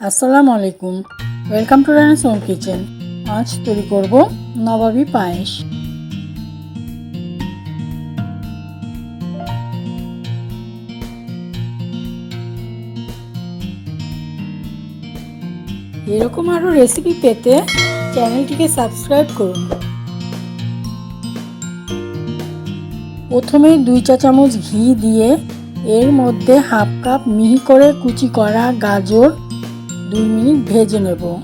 আসসালামু আলাইকুম। Welcome to Rana's home kitchen আজ তৈরি করব নবাবি পায়েস। এরকম আরও রেসিপি পেতে চ্যানেলটিকে সাবস্ক্রাইব করুন। প্রথমে দুই চা চামচ ঘি দিয়ে এর মধ্যে হাফ কাপ মিহি করে কুচি করা গাজর দুই মিনিট ভেজে নেব।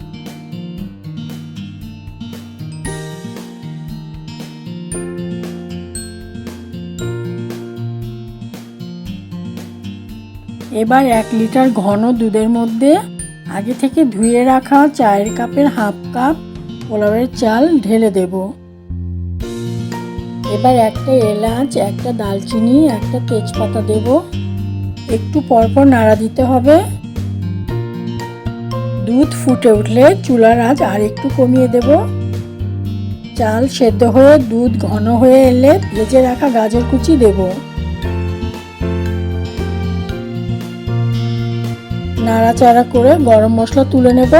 এবার এক লিটার ঘন দুধের মধ্যে আগে থেকে ধুয়ে রাখা চায়ের কাপের হাফ কাপ পোলাওয়ের চাল ঢেলে দেব। এবার একটা এলাচ, একটা দালচিনি একটা তেজপাতা দেব। একটু পরপর নাড়া দিতে হবে। দুধ ফুটে উঠলে চুলার আঁচ আর একটু কমিয়ে দেব। চাল সেদ্ধ হয়ে দুধ ঘন হয়ে এলে ভেজে রাখা গাজর কুচি দেব। নাড়াচাড়া করে গরম মশলা তুলে নেব।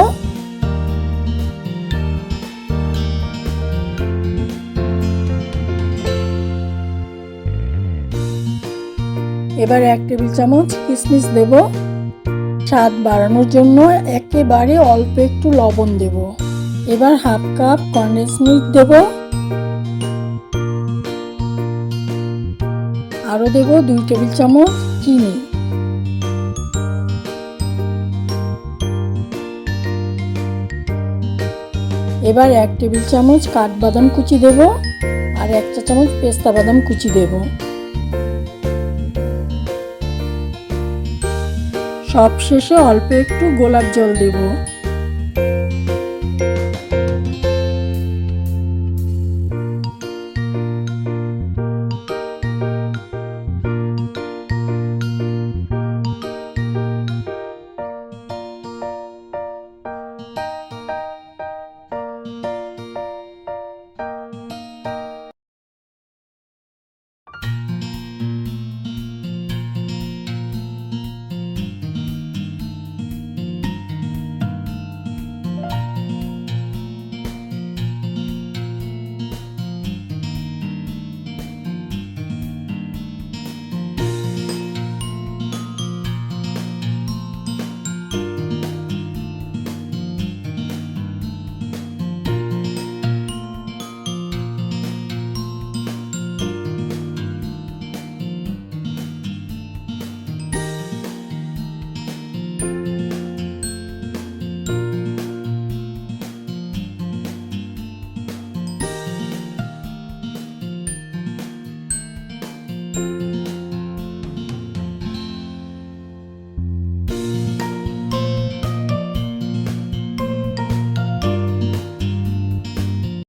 এবার এক টেবিল চামচ কিশমিশ দেব। স্বাদ বাড়ানোর জন্য একেবারে অল্প একটু লবণ দেব। এবার হাফ কাপ কন্ডেন্স মিল্ক দেব। আরও দেব দুই টেবিল চামচ চিনি। এবার এক টেবিল চামচ কাঠবাদাম কুচি দেব আর এক চা চামচ পেস্তা বাদাম কুচি দেব। সব শেষে অল্প একটু গোলাপ জল দেবো।